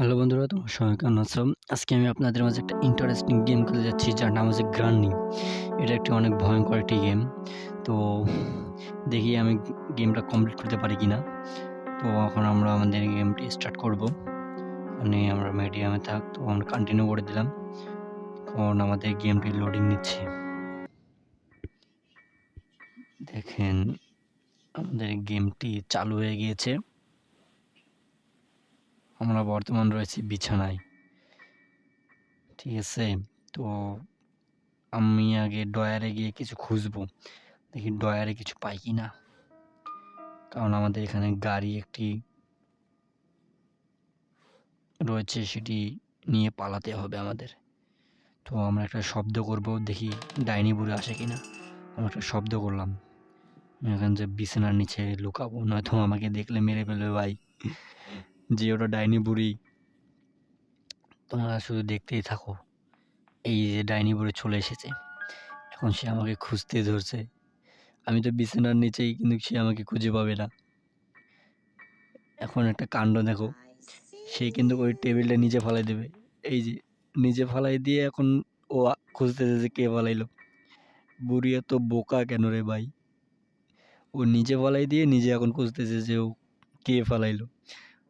Hello বন্ধুরা, তোমার সবাই কেমন আছো? আজকে আমি আপনাদের মাঝে একটা ইন্টারেস্টিং গেম খেলতে যাচ্ছি, যার নাম হচ্ছে গ্রান্নি এটা একটি অনেক ভয়ঙ্কর একটি গেম তো দেখি আমি গেমটা কমপ্লিট করতে পারি কি না তো এখন আমরা আমাদের গেমটি স্টার্ট করব। মানে আমরা মিডিয়ামে থাক, তো আমরা কন্টিনিউ করে দিলাম। কারণ আমাদের গেমটি লোডিং নিচ্ছে। দেখেন, আমাদের গেমটি চালু হয়ে গিয়েছে। আমরা বর্তমান রয়েছি বিছানায়। ঠিক আছে? তো আমি আগে ডয়ারে গিয়ে কিছু খুঁজবো। দেখি ডয়ারে কিছু পাই কি না কারণ আমাদের এখানে গাড়ি একটি রয়েছে, সেটি নিয়ে পালাতে হবে আমাদের। তো আমরা একটা শব্দ করব, দেখি ডাইনি বুড়ে আসে কি না আমরা একটা শব্দ করলাম। এখান যে বিছানার নিচে লুকাবো, নয়তো আমাকে দেখলে মেরে ফেলবে ভাই। যে ওটা ডাইনি বুড়ি, তোমরা শুধু দেখতেই থাকো। এই যে ডাইনি বুড়ি চলে এসেছে। এখন সে আমাকে খুঁজতে ধরছে। আমি তো বিছানার নিচেই, কিন্তু সে আমাকে খুঁজে পাবে না। এখন একটা কাণ্ড দেখো। সে কিন্তু ওই টেবিলটা নিচে ফালাই দেবে। এই যে নিচে ফালাই দিয়ে এখন ও খুঁজতেছে যে কে ফালাইলো। বুড়ি এত বোকা কেন রে ভাই? ও নিজে ফালাই দিয়ে নিজে এখন খুঁজতেছে যে ও কে ফালাইলো।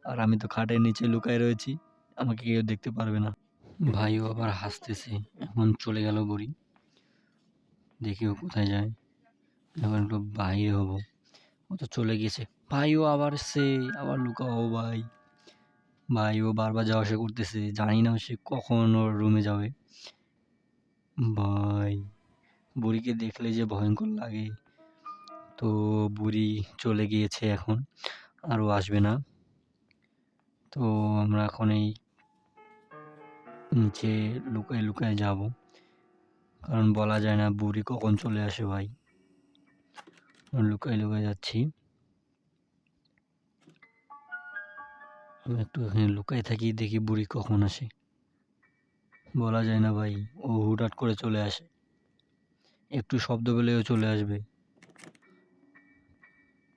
আর আমি তো খাটের নিচে লুকায় রয়েছি, আমাকে কেউ দেখতে পারবে না। ভাইও আবার হাসতেছে এখন চলে গেল বুড়ি দেখি ও কোথায় যায়। এখন একটু বাইরে হব। ও তো চলে গেছে। ভাইও আবার সে, আবার লুকাও ভাই। ভাই ও বারবার যাওয়া আসা করতেছে, জানি না সে কখন ওর রুমে যাবে। ভাই, বুড়িকে দেখলে যে ভয়ঙ্কর লাগে। তো বুড়ি চলে গিয়েছে এখন আরও আসবে না। তো আমরা এখন এই নিচে লুকায় লুকায় যাব। কারণ বলা যায় না বুড়ি কখন চলে আসে ভাই। লুকায় লুকায় যাচ্ছি। আমি একটু এখানে লুকায় থাকি, দেখি বুড়ি কখন আসে। বলা যায় না ভাই, ও হুটহাট করে চলে আসে। একটু শব্দ পেলেও চলে আসবে।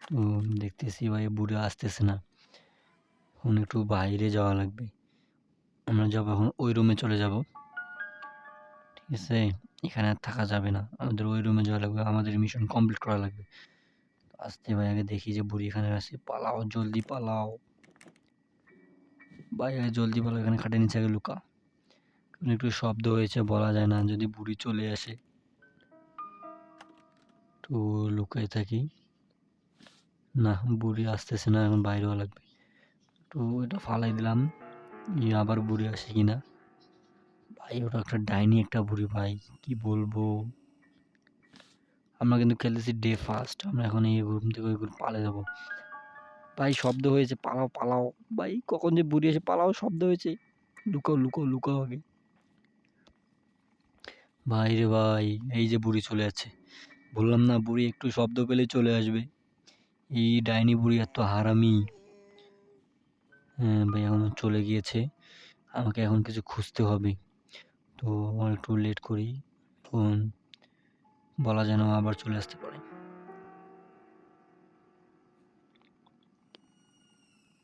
তো দেখতেছি ভাই, বুড়ি আসতেছে না। এখন একটু বাইরে যাওয়া লাগবে। আমরা যাব এখন ওই রুমে চলে যাব। ঠিক আছে? এখানে আর থাকা যাবে না। আমাদের ওই রুমে যাওয়া লাগবে। আমাদের মিশন কমপ্লিট করা লাগবে। আসতে ভাই, আগে দেখি যে বুড়ি এখানে আছে। পালাও, জলদি পালাও। ভাই, আগে জলদি পালাও, এখানে খাটে নিচে আগে লুকা একটু শব্দ হয়েছে, বলা যায় না। যদি বুড়ি চলে আসে, তো লুকাই থাকি। না, বুড়ি আসতেছে না, এখন বাইরে হওয়া লাগবে। তো এটা ফালাই দিলাম। আবার বুড়ি আসে কি না? ভাই, ওটা একটা ডাইনি একটা বুড়ি ভাই, কি বলব? আমরা কিন্তু খেলতেছি ডে ফার্স্ট, আমরা এখন এই রুম থেকে ওই পালে যাব। ভাই, শব্দ হয়েছে, পালাও পালাও। ভাই, কখন যে বুড়ি এসে পালাও, শব্দ হয়েছে। লুকাও লুকাও লুকাও আগে। ভাই রে ভাই, এই যে বুড়ি চলে যাচ্ছে। বললাম না বুড়ি একটু শব্দ পেলেই চলে আসবে। এই ডাইনি বুড়ি এত হারামি। ভাই এখন চলে গিয়েছে। আমাকে এখন কিছু খুঁজতে হবে। তো আমার একটু লেট করি, এখন বলা যেন আবার চলে আসতে পারে।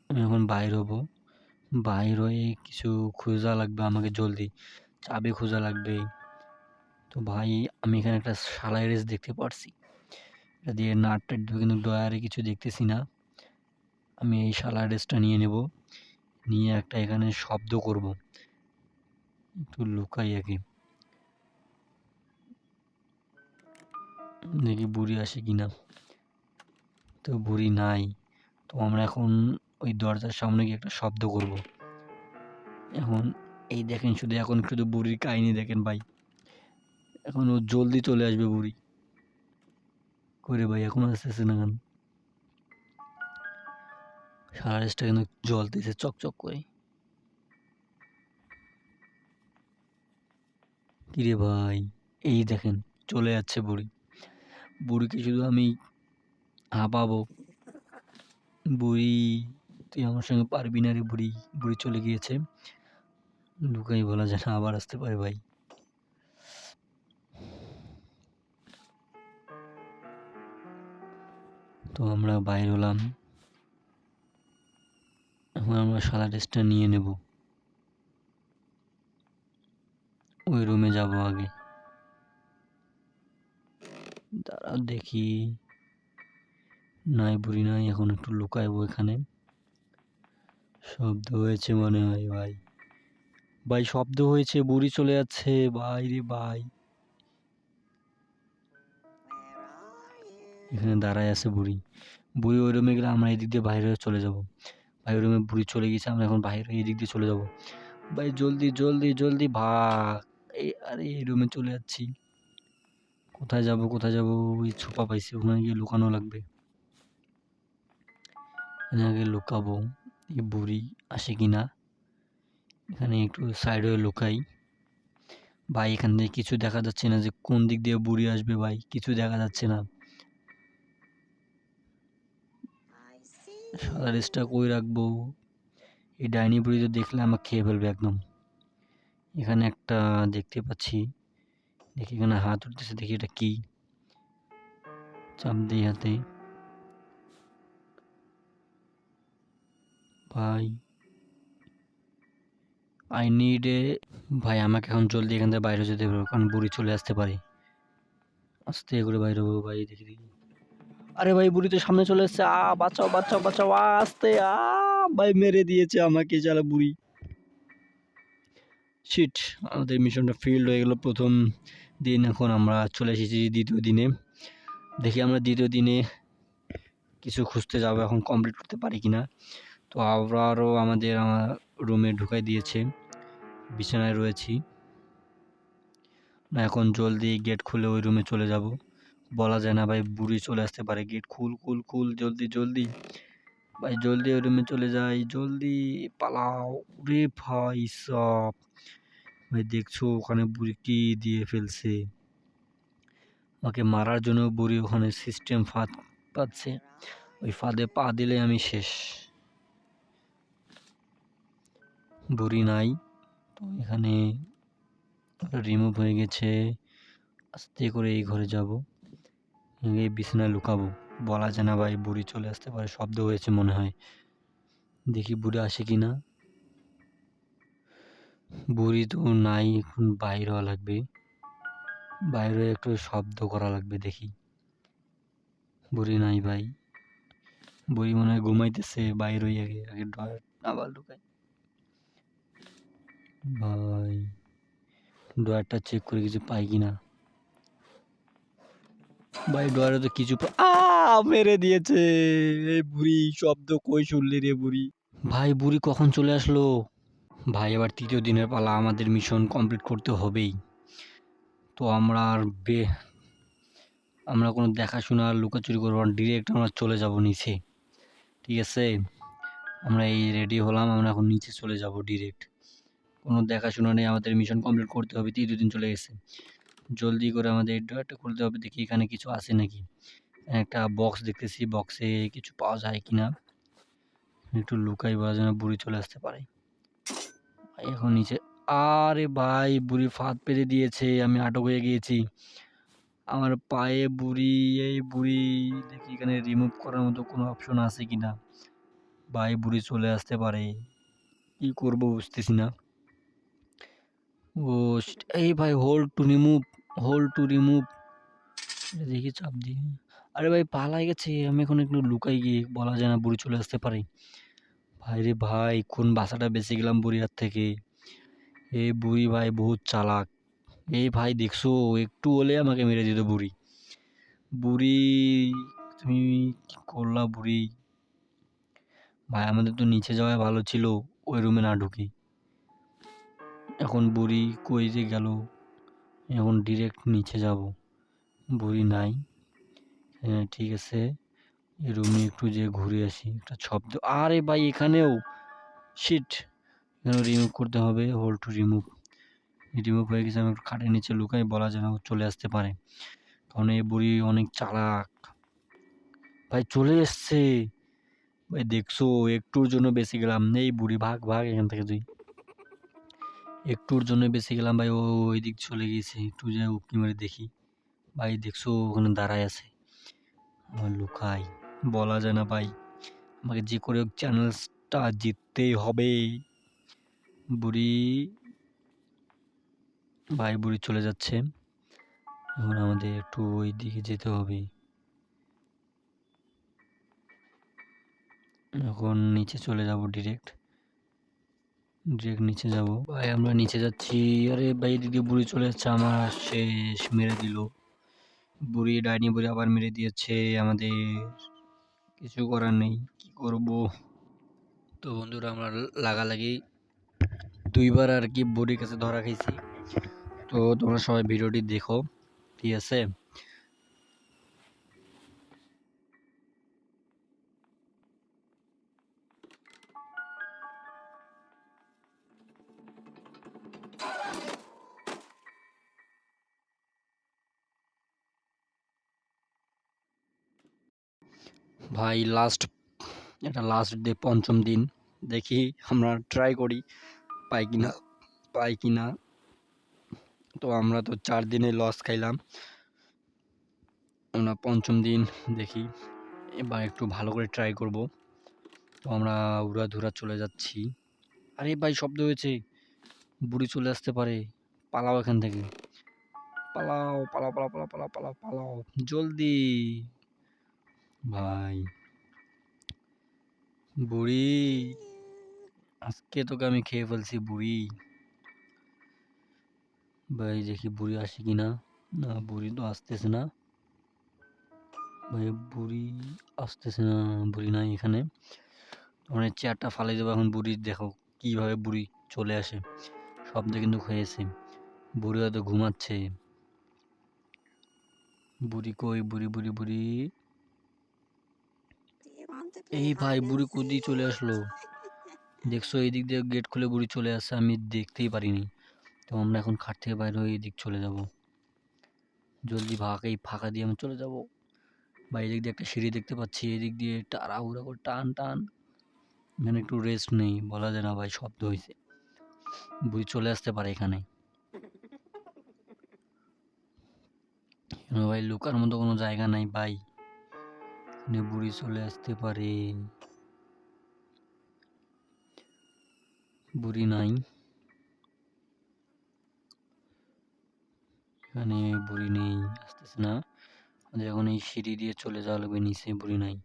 আমি এখন বাইর হব। বাইর হয়ে কিছু খোঁজা লাগবে আমাকে জলদি। চাবি খোঁজা লাগবে। তো ভাই, আমি এখানে একটা সালাই রেস দেখতে পারছি। এটা দিয়ে নাট টাট কিন্তু ডয়ারে কিছু দেখতেছি না। আমি এই সালাই রেসটা নিয়ে নেব। নিয়ে একটা এখানে শব্দ করব। একটু লুকাই আগে। দেখি বুড়ি আসে কি না তো বুড়ি নাই। তো আমরা এখন ওই দরজার সামনে গিয়ে একটা শব্দ করব। এখন এই দেখেন শুধু এখন শুধু বুড়ির কাহিনী দেখেন ভাই। এখন ও জলদি চলে আসবে বুড়ি। করে ভাই, এখন আসতেছে না কেন? সারা রেসটা কিন্তু জ্বলতেছে চকচক করে। কিরে ভাই, এই দেখেন, চলে যাচ্ছে বুড়ি। বুড়িকে শুধু আমি হাঁপাবো। বুড়ি, তুই আমার সঙ্গে পারবি না রে বুড়ি। বুড়ি চলে গিয়েছে। লুকাই বলা যায় না, আবার আসতে পারে ভাই। তো আমরা বাইর হলাম। এখন আমরা সাদা ড্রেসটা নিয়ে নেব। ওই রুমে যাব আগে। দাঁড়াও দেখি। নাই বুড়ি নাই, এখন একটু লুকাইবো এখানে। শব্দ হয়েছে মনে হয় ভাই। ভাই, শব্দ হয়েছে, বুড়ি চলে যাচ্ছে। ভাই রে ভাই। এখানে দাঁড়ায় আছে বুড়ি। বুড়ি ওই রুমে গেলে আমরা এদিক দিয়ে বাইরে চলে যাব। ভাই রুমে বুড়ি চলে গেছে, আমরা এখন বাইরে এই দিক দিয়ে চলে যাব। ভাই জলদি জলদি জলদি ভাগ। এই, আরে এই রুমে চলে যাচ্ছি। কোথায় যাব কোথায় যাব? ওই ছোপা পাইছি, ওখানে গিয়ে লুকানো লাগবে। এখানে আগে লুকাবো, এই বুড়ি আসে কি না এখানে একটু সাইড হয়ে লুকাই। ভাই এখান থেকে কিছু দেখা যাচ্ছে না যে কোন দিক দিয়ে বুড়ি আসবে ভাই, কিছু দেখা যাচ্ছে না। সাদা ড্রেসটা কই রাখব? এই ডাইনি বুড়ি তো দেখলে আমাকে খেয়ে ফেলবে একদম। এখানে একটা দেখতে পাচ্ছি। দেখি এখানে হাত উঠতেছে, দেখি এটা কি? চাপ দিই হাতে। ভাই। আই নিড এ ভাই, আমাকে এখন জলদি এখান থেকে বাইরে যেতে হবে, কারণ বুড়ি চলে আসতে পারে। আস্তে করে বাইরে হব, ভাই, দেখি দেখি। আরে ভাই বুড়ি তো সামনে চলে এসছে। আ, বাঁচাও বাঁচাও বাঁচাও, আস্তে, আ, ভাই, মেরে দিয়েছে আমাকে যারা বুড়ি। শিট আমাদের মিশনটা ফিল্ড হয়ে গেল প্রথম দিন। এখন আমরা চলে এসেছি দ্বিতীয় দিনে। দেখি আমরা দ্বিতীয় দিনে কিছু খুঁজতে যাব, এখন কমপ্লিট করতে পারি কি না তো আবারও আমাদের আমার রুমে ঢুকাই দিয়েছে। বিছানায় রয়েছি। না, এখন জলদি গেট খুলে ওই রুমে চলে যাব। বলা যায় না, ভাই, বুড়ি চলে আসতে পারে গেট খুল খুল খুল, জলদি জলদি। ভাই, জলদি ওই রুমে চলে যাই, জলদি, পালাও। রে ভাই, সব। ভাই, দেখছ ওখানে বুড়ি কি দিয়ে ফেলছে? আমাকে মারার জন্য বুড়ি ওখানে সিস্টেম ফাঁদ পাচ্ছে। ওই ফাঁদে পা দিলে আমি শেষ। বুড়ি নাই। তো এখানে রিমুভ হয়ে গেছে। আস্তে করে এই ঘরে যাব। এই বিছানায় লুকাবো। বলা যায় না ভাই, বুড়ি চলে আসতে পারে, শব্দ হয়েছে মনে হয়। দেখি বুড়ি আসে কি না বুড়ি তো নাই, এখন বাইর হওয়া লাগবে। বাইরে একটু শব্দ করা লাগবে, দেখি। বুড়ি নাই ভাই। বুড়ি মনে হয় ঘুমাইতেছে, বাইর হয়ে আগে আগে আবার ঢুকাই। ভাই ডয়ারটা চেক করে কিছু পাই কিনা। ভাই ডয়ারে তো কিছু মেরে দিয়েছে। এই বুড়ি, শব্দ কই শুনলি রে বুড়ি? ভাই, বুড়ি কখন চলে আসলো? ভাই, এবার তৃতীয় দিনের পালা, আমাদের মিশন কমপ্লিট করতে হবেই। তো আমরা আর বে আমরা কোনো দেখাশোনা আর লুকাচুরি করব না ডিরেক্ট আমরা চলে যাব নিচে। ঠিক আছে? আমরা এই রেডি হলাম, আমরা এখন নিচে চলে যাব ডিরেক্ট কোনো দেখাশোনা নেই, আমাদের মিশন কমপ্লিট করতে হবে, তৃতীয় দিন চলে গেছে। জলদি করে আমাদের এই ডোরটা খুলতে হবে। দেখি এখানে কিছু আছে নাকি। একটা বক্স দেখতেছি। বক্সে কিছু পাওয়া যায় কি না একটু লুকাই বলা যেন বুড়ি চলে আসতে পারে। এখন নিচে আরে ভাই, বুড়ি ফাঁদ পেতে দিয়েছে। আমি আটক হয়ে গিয়েছি। আমার পায়ে বুড়ি, এই বুড়ি। দেখি এখানে রিমুভ করার মতো কোনো অপশন আছে কি না ভাই, বুড়ি চলে আসতে পারে। কি করব বুঝতেছি না। ও এই ভাই hold to remove hold to remove দেখি চাপ দিয়ে। আরে ভাই, পালাই গেছে। আমি এখন একটু লুকাই গিয়ে, বলা যায় না, বুড়ি চলে আসতে পারে। ভাই রে ভাই, কোন বাসাটা বেঁচে গেলাম বুড়ি হাত থেকে? এ বুড়ি ভাই, বহুত চালাক। এই ভাই, দেখছ, একটু হলে আমাকে মেরে দিত বুড়ি। বুড়ি, তুমি কি করলা বুড়ি? ভাই, আমাদের তো নিচে যাওয়াই ভালো ছিল, ওই রুমে না ঢুকি। এখন বুড়ি কই যে গেল? এখন ডিরেক্ট নিচে যাব। বুড়ি নাই। ঠিক আছে। রুমে একটু যে ঘুরে আসি। একটা শব্দ আরে ভাই, এখানেও? শিট এখানে রিমুভ করতে হবে হোল টু রিমুভ রিমুভ হয়ে গেছে, আমি একটু খাটের নিচে লুকাই, বলা যেন চলে আসতে পারে। কারণ এই বুড়ি অনেক চালাক। ভাই, চলে এসছে। ভাই, দেখছ, একটুর জন্য বেঁচে গেলাম। এই বুড়ি, ভাগ ভাগ, এখান থেকে তুই। একটুর জন্য বেঁচে গেলাম ভাই ওই দিক চলে গিয়েছে। একটু যে উকি মারে দেখি। ভাই, দেখছ ওখানে দাঁড়ায় আছে? আমার লুকাই, বলা যায় না ভাই। আমাকে যে করে চ্যানেলসটা জিততেই হবে। বুড়ি, ভাই বুড়ি চলে যাচ্ছে। এখন আমাদের একটু ওই দিকে যেতে হবে। এখন নিচে চলে যাব ডিরেক্ট ডিরেক্ট নিচে যাব। ভাই, আমরা নিচে যাচ্ছি। আরে ভাই, এদিকে বুড়ি চলে যাচ্ছে আমার। শেষ মেরে দিল। বুড়ি ডাইনি বুড়ি আবার মেরে দিয়েছে। আমাদের কিছু করার নেই। কি করব? তো বন্ধুরা, আমরা লাগালাগি দুইবার আর কি বুড়ির কাছে ধরা খাইছি। তো তোমরা সবাই ভিডিওটি দেখো। ঠিক আছে? ভাই লাস্ট এটা লাস্ট ডে পঞ্চম দিন। দেখি আমরা ট্রাই করি, পাই কি না পাই কি না তো আমরা তো চার দিনে লস খাইলাম। আমরা পঞ্চম দিন দেখি, এবার একটু ভালো করে ট্রাই করব। তো আমরা উড়াধুরা চলে যাচ্ছি। আরে ভাই, শব্দ হয়েছে। বুড়ি চলে আসতে পারে। পালাও এখান থেকে। পালাও পালাও পালাও পালাও পালাও পালাও পালাও। জলদি। ভাই। বুড়ি, আজকে তোকে আমি খেয়ে ফেলছি বুড়ি। ভাই, দেখি বুড়ি আসে কি না না, বুড়ি তো আসতেছে না। ভাই, বুড়ি আসতেছে না, বুড়ি নাই এখানে। মানে চেয়ারটা ফালাই দেবো এখন বুড়ি, দেখো কীভাবে বুড়ি চলে আসে। শব্দ কিন্তু হয়েছে। বুড়ি হয়তো ঘুমাচ্ছে। বুড়ি কই? বুড়ি বুড়ি বুড়ি। এই ভাই বুড়ি কুদি চলে আসলো। দেখছ, এই দিক দিয়ে গেট খুলে বুড়ি চলে আসছে, আমি দেখতেই পারিনি। তো আমরা এখন খাট থেকে বাইরে হয়ে এদিক চলে যাব। জলদি ভাগ, এই ফাঁকা দিয়ে আমি চলে যাব। বা এদিক দিয়ে একটা সিঁড়ি দেখতে পাচ্ছি এদিক দিয়ে তাড়াহুড়া করে টান টান। এখানে একটু রেস্ট নেই, বলা যায় না ভাই, শব্দ হয়েছে বুড়ি চলে আসতে পারে এখানে। ভাই, লুকার মতো কোনো জায়গা নাই ভাই। এখানে বুড়ি চলে আসতে পারে বুড়ি নাই। এখানে বুড়ি নেই, আসতেছে না। আমাদের এখন এই সিঁড়ি দিয়ে চলে যাওয়া লাগবে, নিচে বুড়ি নাই।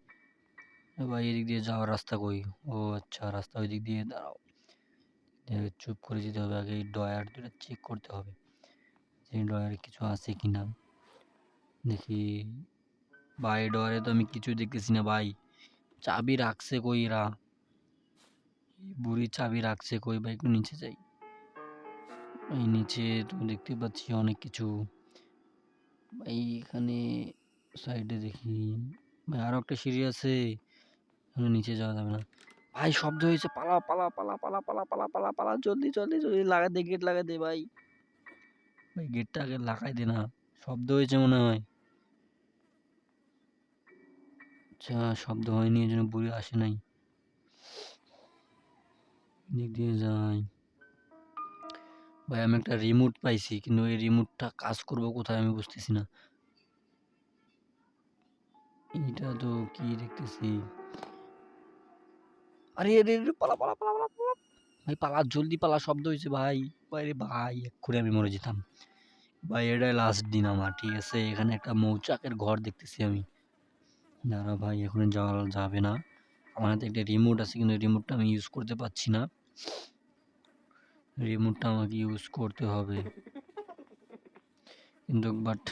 ভাই এদিক দিয়ে যাওয়ার রাস্তা কই? ও আচ্ছা রাস্তা ওই দিক দিয়ে, দাঁড়াও। চুপ করে যেতে হবে, আগে ডয়ার দুটো চেক করতে হবে। যে ডয়ারে কিছু আছে কি না দেখি ভাই ডয়ারে তো আমি কিছু দেখতেছি না ভাই। চাবি রাখছে কই এরা? বুড়ি চাবি রাখছে কই ভাই? একটু নিচে যাই। এই নিচে তো দেখতে পাচ্ছি অনেক কিছু। ভাই, এখানে সাইডে দেখি। ভাই, আরও একটা সিঁড়ি আছে। নিচে যাওয়া যাবে না। ভাই, শব্দ হয়েছে, পালা পালা পালা পালা পালা পালা পালা পালা, জলদি জলদি জলদি লাগা দে গেট লাগা দে ভাই। ভাই গেটটা আগে লাগাই দে না। শব্দ হয়েছে মনে হয়। আচ্ছা শব্দ হয়নি এই জন্য বুড়ি আসে নাই। দিক দিয়ে যাই। ভাই আমি একটা রিমোট পাইছি কিন্তু এই রিমোটটা কাজ করব কোথায় আমি বুঝতেছি না। এটা তো কি দেখতেছি? আরে আরে, পালা পালা পালা পালা পালা। ভাই পালা জলদি পালা শব্দ হয়েছে ভাই। বাইরে ভাই এক করে আমি মরে যেতাম। ভাই এটাই লাস্ট দিন আমার ঠিক আছে? এখানে একটা মৌচাকের ঘর দেখতেছি আমি। দাঁড়া ভাই এখন যাওয়া যাবে না। আমার হাতে একটা রিমোট আছে, কিন্তু রিমোটটা আমি ইউজ করতে পারছি না। রিমোটটা আমাকে ইউজ করতে হবে। কিন্তু বাট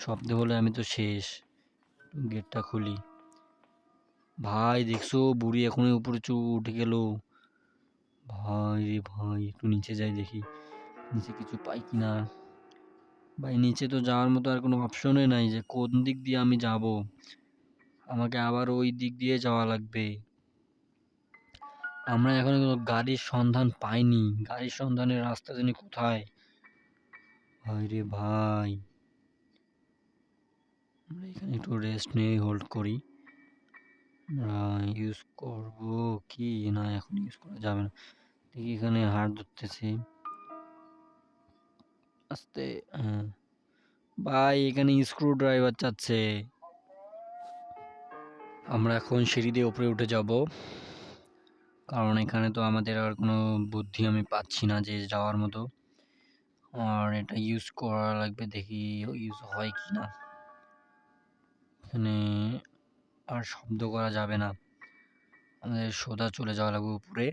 শব্দ বলে আমি তো শেষ। গেটটা খুলি। ভাই, দেখছ? বুড়ি এখনই উপরে উঠে গেল। ভাই রে ভাই, একটু নিচে যাই দেখি। নিচে কিছু পাই কিনা ভাই, নিচে তো যাওয়ার মতো আর কোনো অপশনই নাই যে কোন দিক দিয়ে আমি যাব। আমাকে আবার ওই দিক দিয়ে যাওয়া লাগবে। আমরা এখনও কোনো গাড়ির সন্ধান পাইনি। গাড়ির সন্ধানের রাস্তা জানি কোথায়? ভাই রে ভাই। আমরা এখানে একটু রেস্ট নিয়ে হোল্ড করি। ইউজ করব কি? না, এখন ইউজ করা যাবে না। দেখি এখানে হাড় ধরতেছে। আস্তে হ্যাঁ। ভাই, এখানে স্ক্রু ড্রাইভার চাচ্ছে। আমরা এখন সিঁড়ি দিয়ে উপরে উঠে যাব। কারণ এখানে তো আমাদের আর কোনো বুদ্ধি আমি পাচ্ছি না যে যাওয়ার মতো। আর এটা ইউজ করা লাগবে, দেখি ইউজ হয় কি না। এখানে আর শব্দ করা যাবে না। আমাদের সোজা চলে যাওয়া লাগবে উপরে।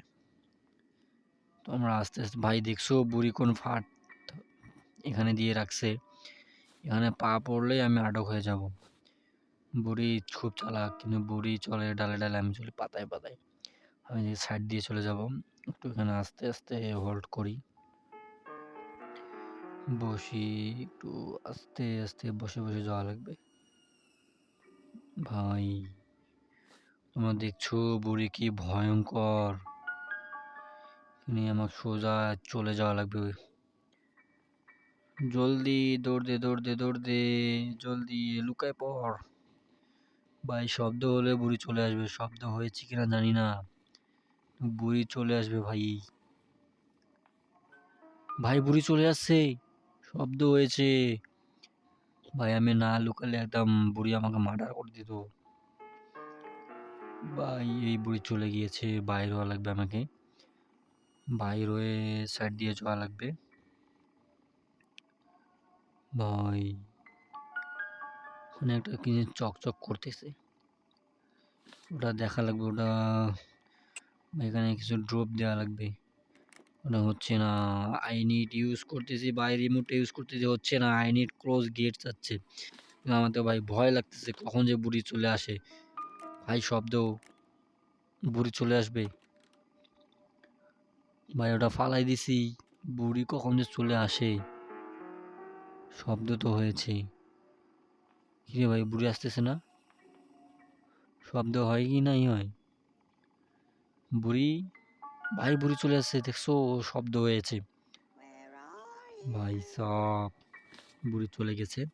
তো আমরা আস্তে আস্তে, ভাই দেখছ বুড়ি কোন ফাট এখানে দিয়ে রাখছে। এখানে পা পড়লেই আমি আটক হয়ে যাব। বুড়ি খুব চালাক, কিন্তু বুড়ি চলে ডালে ডালে আমি চলি পাতায় পাতায়। আমি যে সাইড দিয়ে চলে যাব, একটু এখানে আস্তে আস্তে হোল্ড করি। বসি, একটু আস্তে আস্তে বসে বসে যাওয়া লাগবে। ভাই, তোমরা দেখছ বুড়ি কি ভয়ঙ্কর। নিয়ে আমার সোজা চলে যাওয়া লাগবে। জলদি দৌড় দে দৌড় দে দৌড় দে, জলদি লুকায় পড়। ভাই শব্দ হলে বুড়ি চলে আসবে, শব্দ হয়েছে কিনা জানি না। বুড়ি চলে আসবে ভাই। ভাই, বুড়ি চলে আসছে। শব্দ হয়েছে। ভাই, আমি না লুকালে একদম বুড়ি আমাকে মার্ডার করে দিত। ভাই, এই বুড়ি চলে গিয়েছে, বাইর হওয়া লাগবে আমাকে। বাইর হয়ে সাইড দিয়ে যাওয়া লাগবে। ভাই ওখানে একটা কি চকচক করতেছে। ওটা দেখা লাগবে, ওটা এখানে কিছু ড্রপ দেওয়া লাগবে। ওটা হচ্ছে না আই নিড ইউজ করতেছি বাই রিমোট ইউজ করতেছি, হচ্ছে না আই নিড ক্লোজ গেট যাচ্ছে আমার তো ভাই ভয় লাগতেছে, কখন যে বুড়ি চলে আসে। ভাই শব্দ, বুড়ি চলে আসবে। ভাই ওটা ফালাই দিছি, বুড়ি কখন যে চলে আসে। শব্দ তো হয়েছে কিরে ভাই, বুড়ি আসতেছে না? শব্দ হয় কি নাই হয়? বুড়ি, ভাই বুড়ি চলে আসছে, দেখছ, শব্দ হয়েছে। ভাই সব বুড়ি চলে গেছে।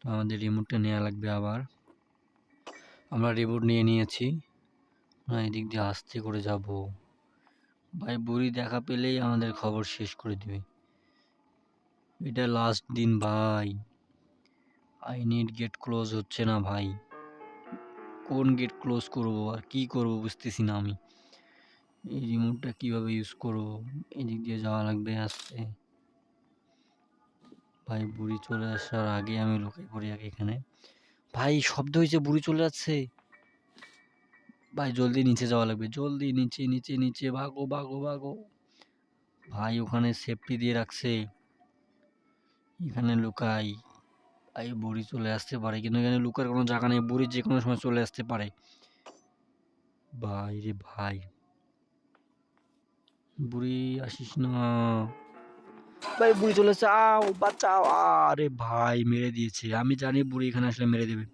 তো আমাদের রিমোটটা নেওয়া লাগবে আবার। আমরা রিমোট নিয়ে নিয়েছি। এদিক দিয়ে আস্তে করে যাব। ভাই বুড়ি দেখা পেলেই আমাদের খবর শেষ করে দিবে। এটা লাস্ট দিন, ভাই। আই নিড গেট ক্লোজ হচ্ছে না ভাই। কোন গেট ক্লোজ করব আর কি করব বুঝতেছি না আমি। এই রিমোটটা কীভাবে ইউজ করব? এদিক দিয়ে যাওয়া লাগবে আস্তে। ভাই, বুড়ি চলে আসার আগে আমি লুকিয়ে পড়ি আগে এখানে। ভাই, শব্দ হয়েছে, বুড়ি চলে যাচ্ছে। ভাই, জলদি নিচে যাওয়া লাগবে, জলদি নিচে নিচে নিচে, ভাগো ভাগো ভাগো। ভাই, ওখানে সেফটি দিয়ে রাখছে। এখানে লুকাই। ভাই বুড়ি চলে আসতে পারে, কিন্তু এখানে লুকার কোনো জায়গা নেই, বুড়ি যে কোনো সময় চলে আসতে পারে। ভাই রে ভাই। বুড়ি আসিস না। ভাই বুড়ি চলে আসছে, আও বাঁচাও। আরে ভাই, মেরে দিয়েছে। আমি জানি বুড়ি এখানে আসলে মেরে দেবে।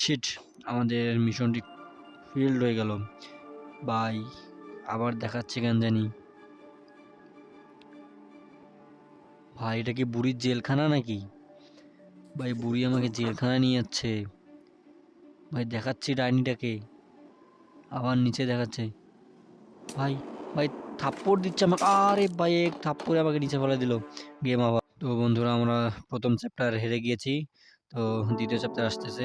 শিট আমাদের মিশনটি ফিল্ড হয়ে গেল। ভাই, আবার দেখাচ্ছে কেন জানি। ভাই, এটা কি বুড়ির জেলখানা নাকি? ভাই বুড়ি আমাকে জেলখানায় নিয়ে যাচ্ছে। ভাই দেখাচ্ছি ডাইনিটাকে। আবার নিচে দেখাচ্ছে। ভাই ভাই থাপ্পড় দিচ্ছে আমাকে। আরে ভাই, এক থাপ্পড়ে আমাকে নিচে ফেলে দিল। গেম আবার। তো বন্ধুরা, আমরা প্রথম চ্যাপ্টার হেরে গিয়েছি। তো দ্বিতীয় চ্যাপ্টার আসতেছে।